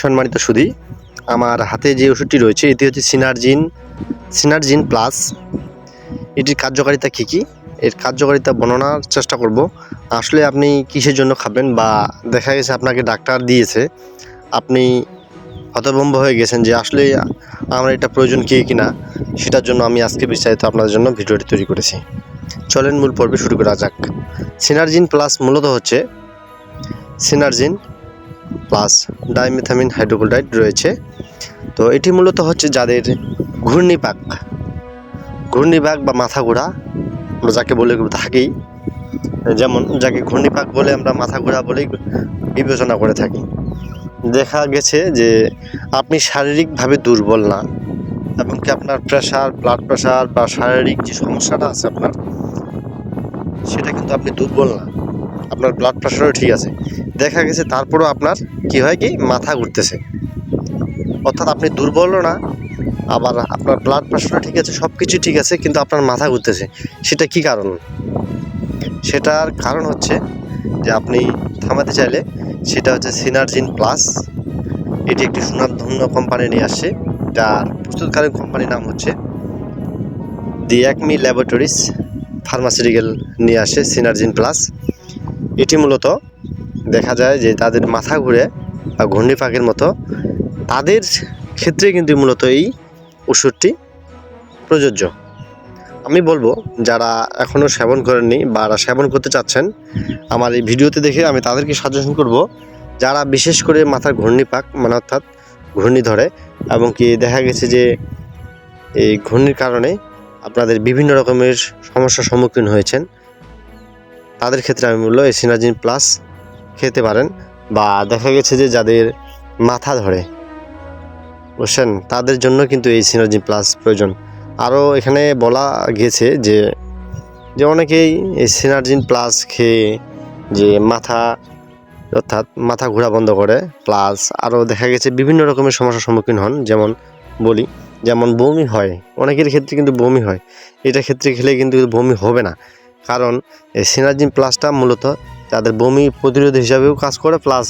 সম্মানিত সুধী, আমার হাতে যে ওষুধটি রয়েছে, এটি হচ্ছে সিনার্জিন সিনার্জিন প্লাস। এটির কার্যকারিতা কী কী? এর কার্যকারিতা বর্ণনার চেষ্টা করব। আসলে আপনি কিসের জন্য খাবেন বা দেখা গেছে আপনাকে ডাক্তার দিয়েছে, আপনি হতভম্ব হয়ে গেছেন যে আসলে আমার এটা প্রয়োজন কি কিনা, সেটার জন্য আমি আজকে বিস্তারিত আপনাদের জন্য ভিডিওটি তৈরি করেছি। চলেন মূল পর্বে শুরু করা যাক। সিনার্জিন প্লাস মূলত হচ্ছে সিনার্জিন প্লাস ডাইমেথামিন হাইড্রোক্লোরাইড রয়েছে। তো এটি মূলত হচ্ছে যাদের ঘূর্ণিপাক। ঘূর্ণিপাক বা মাথা ঘোরা আমরা যাকে বলে থাকি, যেমন যাকে ঘূর্ণিপাক বলে আমরা মাথা ঘোরা বলেই বিবেচনা করে থাকি। দেখা গেছে যে আপনি শারীরিকভাবে দুর্বল না এমনকি আপনার প্রেশার ব্লাড প্রেশার বা শারীরিক যে সমস্যাটা আছে আপনার, সেটা কিন্তু আপনি দুর্বল না। আপনার ব্লাড প্রেশারও ঠিক আছে। দেখা গেছে, তারপরেও আপনার কি হয় কি? মাথা ঘুরতেছে। অর্থাৎ আপনি দুর্বলও না, আবার আপনার ব্লাড প্রেশারও ঠিক আছে সব কিছু ঠিক আছে, কিন্তু আপনার মাথা ঘুরতেছে। সেটা কি কারণ? সেটার কারণ হচ্ছে যে আপনি থামাতে চাইলে সেটা হচ্ছে সিনার্জিন প্লাস। এটি একটি সুনামধন্য কোম্পানি নিয়ে আসছে, যার প্রস্তুতকারী কোম্পানির নাম হচ্ছে দি একমি ল্যাবরেটরিজ ফার্মাসিউটিক্যাল নিয়ে আসে সিনার্জিন প্লাস। এটি মূলত দেখা যায় যে তাদের মাথা ঘুরে বা ঘূর্ণিপাকের মতো, তাদের ক্ষেত্রে কিন্তু মূলত এই ওষুধটি প্রযোজ্য। আমি বলব, যারা এখনও সেবন করেননি বা সেবন করতে চাচ্ছেন, আমার এই ভিডিওতে দেখে আমি তাদেরকে সাজেশন করব, যারা বিশেষ করে মাথার ঘূর্ণিপাক মানে অর্থাৎ ঘূর্ণি ধরে এবং কি দেখা গেছে যে এই ঘূর্ণির কারণে আপনাদের বিভিন্ন রকমের সমস্যার সম্মুখীন হয়েছেন, তাদের ক্ষেত্রে আমি বলল এই প্লাস খেতে পারেন বা দেখা গেছে যে যাদের মাথা ধরে, বুঝছেন? তাদের জন্য কিন্তু এই সিনার্জি প্লাস প্রয়োজন। আরও এখানে বলা গিয়েছে যে যে অনেকেই এই সিনার্জিন প্লাস খেয়ে যে মাথা, অর্থাৎ মাথা ঘোরা বন্ধ করে প্লাস আরও দেখা গেছে বিভিন্ন রকমের সমস্যার সম্মুখীন হন। যেমন বলি, যেমন বমি হয়, অনেকের ক্ষেত্রে কিন্তু বমি হয়। এটা ক্ষেত্রে খেলে কিন্তু বমি হবে না। কারণ এই সিনার্জিন প্লাসটা মূলত তাদের বমি প্রতিরোধ হিসাবেও কাজ করে প্লাস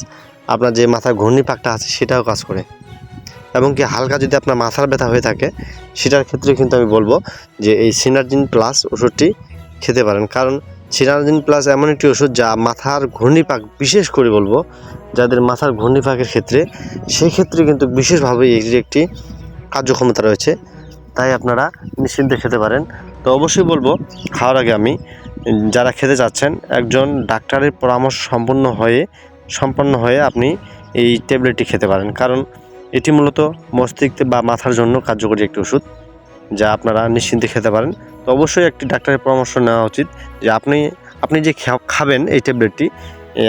আপনার যে মাথার ঘূর্ণিপাকটা আছে সেটাও কাজ করে। এবং কি হালকা যদি আপনার মাথার ব্যথা হয়ে থাকে, সেটার ক্ষেত্রে কিন্তু আমি বলব যে এই সিনার্জিন প্লাস ওষুধটি খেতে পারেন। কারণ সিনার্জিন প্লাস এমন একটি ওষুধ যা মাথার ঘূর্ণিপাক, বিশেষ করে বলব যাদের মাথার ঘূর্ণিপাকের ক্ষেত্রে সেই ক্ষেত্রে কিন্তু বিশেষভাবে এটির একটি কার্যক্ষমতা রয়েছে, তাই আপনারা নিশ্চিন্তে খেতে পারেন। তো অবশ্যই বলব, খাওয়ার আগে আমি যারা খেতে চাচ্ছেন একজন ডাক্তারের পরামর্শ সম্পন্ন হয়ে সম্পন্ন হয়ে আপনি এই ট্যাবলেটটি খেতে পারেন। কারণ এটি মূলত মস্তিষ্ক বা মাথার জন্য কার্যকরী একটি ওষুধ, যা আপনারা নিশ্চিন্তে খেতে পারেন। তো অবশ্যই একটি ডাক্তারের পরামর্শ নেওয়া উচিত যে আপনি আপনি যে খাবেন এই ট্যাবলেটটি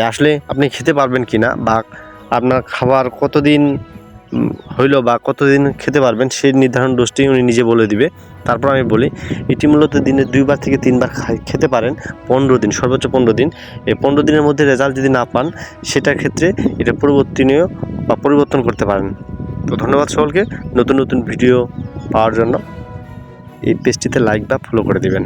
আসলে আপনি খেতে পারবেন কি না বা আপনার খাবার কতদিন হইল বা কতদিন খেতে পারবেন সেই নির্ধারণ ডোজটি উনি নিজে বলে দিবে। তারপর আমি বলি, এটি মূলত দিনে দুইবার থেকে তিনবার খেতে পারেন পনেরো দিন, সর্বোচ্চ পনেরো দিন। এই পনেরো দিনের মধ্যে রেজাল্ট যদি না পান, সেটার ক্ষেত্রে এটা পরিবর্তনীয় বা পরিবর্তন করতে পারেন। তো ধন্যবাদ সকলকে, নতুন নতুন ভিডিও পাওয়ার জন্য। এই পেজটিতে লাইক বা ফলো করে দিবেন।